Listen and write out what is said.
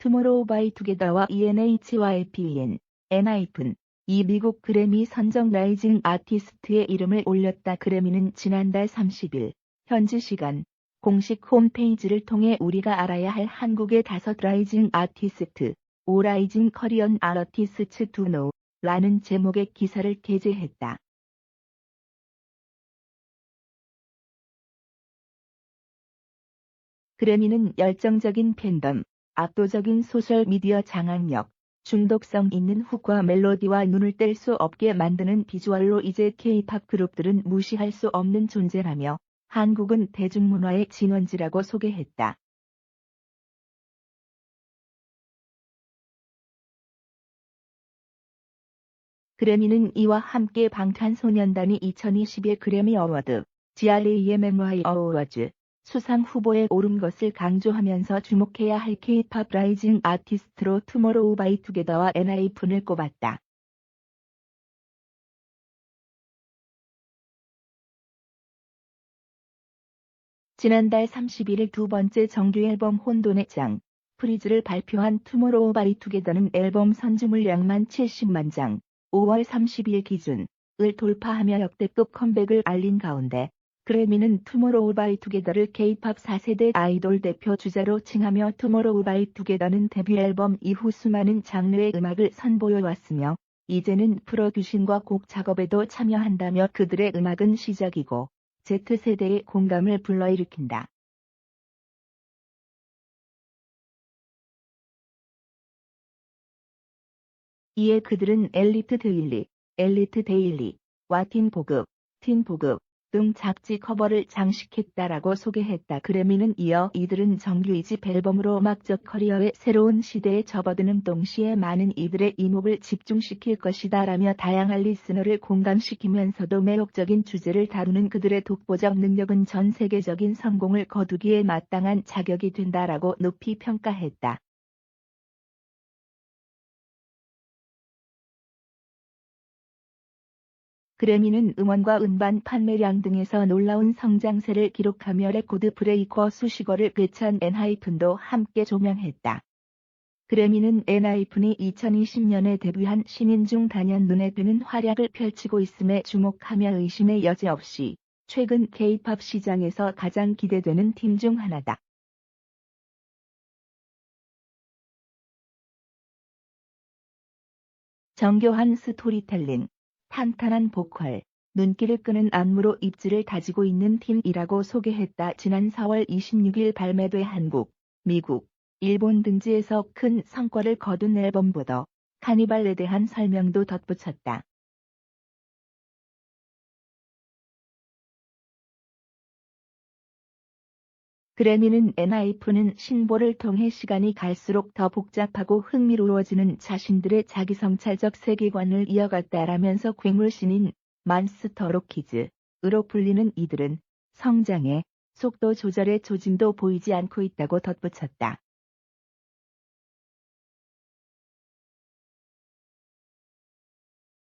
투모로우 바이 투게더와 ENHYPN, 엔하이픈, 이 미국 그래미 선정 라이징 아티스트의 이름을 올렸다. 그래미는 지난달 30일 현지 시간 공식 홈페이지를 통해 우리가 알아야 할 한국의 다섯 라이징 아티스트, 오 라이징 커리언 아티스트 두노 라는 제목의 기사를 게재했다. 그래미는 열정적인 팬덤, 압도적인 소셜 미디어 장악력, 중독성 있는 훅과 멜로디와 눈을 뗄 수 없게 만드는 비주얼로 이제 K-팝 그룹들은 무시할 수 없는 존재라며 한국은 대중문화의 진원지라고 소개했다. 그래미는 이와 함께 방탄소년단이 2021 그래미 어워드, GRAMMY 어워즈 수상 후보에 오른 것을 강조하면서 주목해야 할 K-팝 라이징 아티스트로 투모로우 바이 투게더와 엔하이픈을 꼽았다. 지난달 31일 두 번째 정규 앨범 혼돈의 장, 프리즈를 발표한 투모로우 바이 투게더는 앨범 선주 물량만 70만 장, 5월 30일 기준을 돌파하며 역대급 컴백을 알린 가운데 그래미는 투모로우 바이 투게더를 K-팝 4세대 아이돌 대표 주자로 칭하며 투모로우 바이 투게더는 데뷔 앨범 이후 수많은 장르의 음악을 선보여 왔으며 이제는 프로듀싱과 곡 작업에도 참여한다며 그들의 음악은 시작이고 Z세대의 공감을 불러일으킨다. 이에 그들은 엘리트 데일리, 엘리트 데일리, 와틴 보급, 틴 보급 등 잡지 커버를 장식했다라고 소개했다. 그래미는 이어 이들은 정규 2집 앨범으로 음악적 커리어의 새로운 시대에 접어드는 동시에 많은 이들의 이목을 집중시킬 것이다 라며 다양한 리스너를 공감시키면서도 매력적인 주제를 다루는 그들의 독보적 능력은 전 세계적인 성공을 거두기에 마땅한 자격이 된다라고 높이 평가했다. 그래미는 음원과 음반 판매량 등에서 놀라운 성장세를 기록하며 레코드 브레이커 수식어를 괴찬 엔하이픈도 함께 조명했다. 그래미는 엔하이픈이 2020년에 데뷔한 신인 중 단연 눈에 띄는 활약을 펼치고 있음에 주목하며 의심의 여지 없이 최근 K-팝 시장에서 가장 기대되는 팀 중 하나다. 정교한 스토리텔링 탄탄한 보컬, 눈길을 끄는 안무로 입지를 다지고 있는 팀이라고 소개했다. 지난 4월 26일 발매돼 한국, 미국, 일본 등지에서 큰 성과를 거둔 앨범보다 카니발에 대한 설명도 덧붙였다. 그래미는 엔하이프는 신보를 통해 시간이 갈수록 더 복잡하고 흥미로워지는 자신들의 자기성찰적 세계관을 이어갔다라면서 괴물신인 만스터 로키즈으로 불리는 이들은 성장에 속도 조절의 조짐도 보이지 않고 있다고 덧붙였다.